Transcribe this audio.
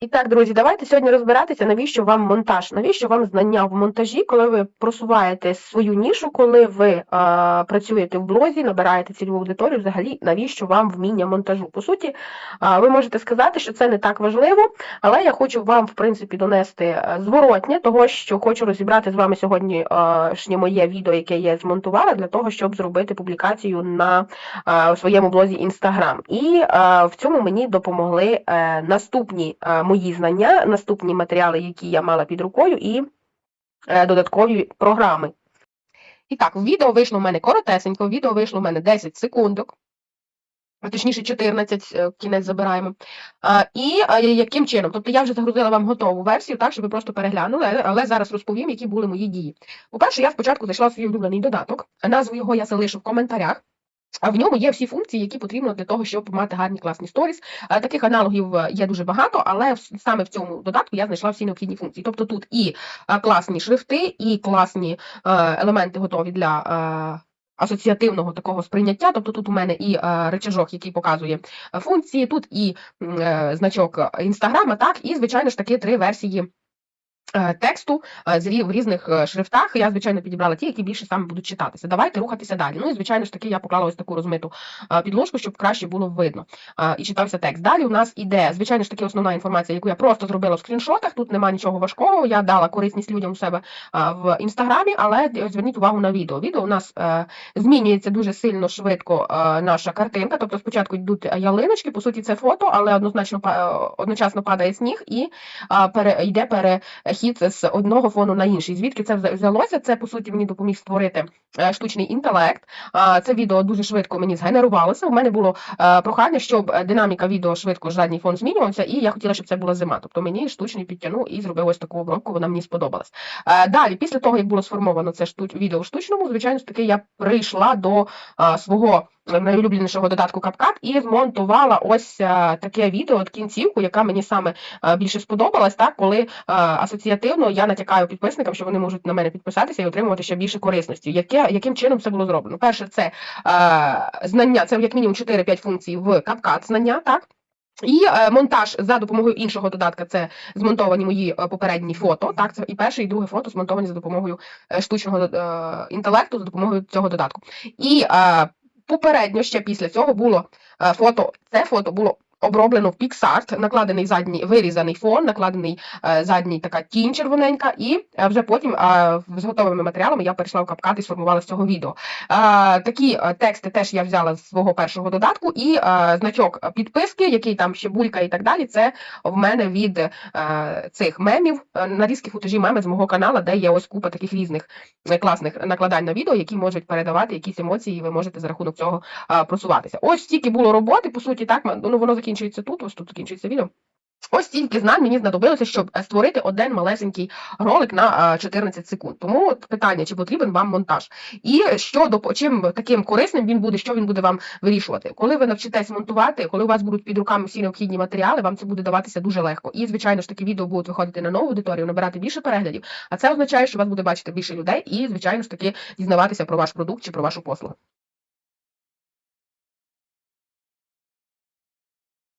І так, друзі, давайте сьогодні розбиратися, навіщо вам монтаж, навіщо вам знання в монтажі, коли ви просуваєте свою нішу, коли ви е, працюєте в блозі, набираєте цільову аудиторію, взагалі, навіщо вам вміння монтажу? По суті, е, ви можете сказати, що це не так важливо, але я хочу вам, в принципі, донести е, зворотнє того, що хочу розібрати з вами сьогодні е, моє відео, яке я змонтувала, для того, щоб зробити публікацію на е, своєму блозі Instagram. І е, в цьому мені допомогли е, наступні е, мої знання, наступні матеріали, які я мала під рукою, і е, додаткові програми. І так, відео вийшло в мене коротесенько, відео вийшло в мене 10 секундок. Точніше, 14 е, кінець забираємо. І яким чином? Тобто я вже загрузила вам готову версію, так, щоб ви просто переглянули, але зараз розповім, які були мої дії. По-перше, я спочатку зайшла в свій улюблений додаток. Назву його я залишу в коментарях. А в ньому є всі функції, які потрібно для того, щоб мати гарні класні сторіс. Таких аналогів е, є дуже багато, але саме в цьому додатку я знайшла всі необхідні функції. Тобто тут і е, класні шрифти, і класні е, елементи готові для. Асоціативного такого сприйняття, тобто тут у мене і речажок, який показує функції, тут і значок інстаграма, так, і, звичайно ж таки, три версії тексту е, в різних е, шрифтах. Я, звичайно, підібрала ті, які більше саме будуть читатися. Давайте рухатися далі. Ну і, звичайно ж таки, я поклала ось таку розмиту е, підложку, щоб краще було видно е, і читався текст. Далі у нас іде, звичайно ж таки, основна інформація, яку я просто зробила в скріншотах. Тут немає нічого важкого. Я дала корисність людям у себе е, в інстаграмі, але зверніть увагу на відео. Відео у нас е, змінюється дуже сильно швидко е, наша картинка. Тобто спочатку йдуть ялиночки, по суті, це фото, але однозначно е, одночасно падає сніг і е, пере, йде перехід з одного фону на інший. Звідки це взялося? Це по суті мені допоміг створити штучний інтелект. Це відео дуже швидко мені згенерувалося. У мене було е, прохання, щоб е, динаміка відео швидко задній фон змінювався, і я хотіла, щоб це була зима. Тобто мені штучний підтягнув і зробив ось таку обробку, вона мені сподобалась. Е, Далі, після того, як було сформовано це відео в штучному, звичайно ж таки, я прийшла до е, свого найулюбленішого додатку CapCut і змонтувала ось е, таке відео, от кінцівку, яка мені саме е, більше сподобалась, так, коли е, асоціативно я натякаю підписникам, що вони можуть на мене підписатися і отримувати ще більше корисності. Яке, яким чином це було зроблено? Перше, це е, знання, це як мінімум 4-5 функцій в CapCut знання, так? І е, монтаж за допомогою іншого додатка це змонтовані мої е, попередні фото. Так, це і перше, і друге фото змонтовані за допомогою е, штучного е, інтелекту, за допомогою цього додатку. І е, попередньо ще після цього було е, фото. Це фото було оброблено в PixArt, накладений задній вирізаний фон, накладений е, задній така тінь червоненька, і е, вже потім е, з готовими матеріалами я перейшла в CapCut і сформувала з цього відео. Е, такі е, тексти теж я взяла з свого першого додатку, і е, значок підписки, який там ще булька і так далі. Це в мене від е, цих мемів, е, нарізки футажі меми з мого каналу, де є ось купа таких різних класних накладань на відео, які можуть передавати якісь емоції, і ви можете за рахунок цього е, просуватися. Ось стільки було роботи, по суті, так ну воно закінчується тут, ось тут закінчується відео. Ось стільки знань мені знадобилося, щоб е, створити один малесенький ролик на е, 14 секунд. Тому питання, чи потрібен вам монтаж, і що до чим таким корисним він буде, що він буде вам вирішувати. Коли ви навчитесь монтувати, коли у вас будуть під руками всі необхідні матеріали, вам це буде даватися дуже легко. І звичайно ж такі відео будуть виходити на нову аудиторію, набирати більше переглядів. А це означає, що вас буде бачити більше людей, і звичайно ж таки дізнаватися про ваш продукт чи про вашу послугу.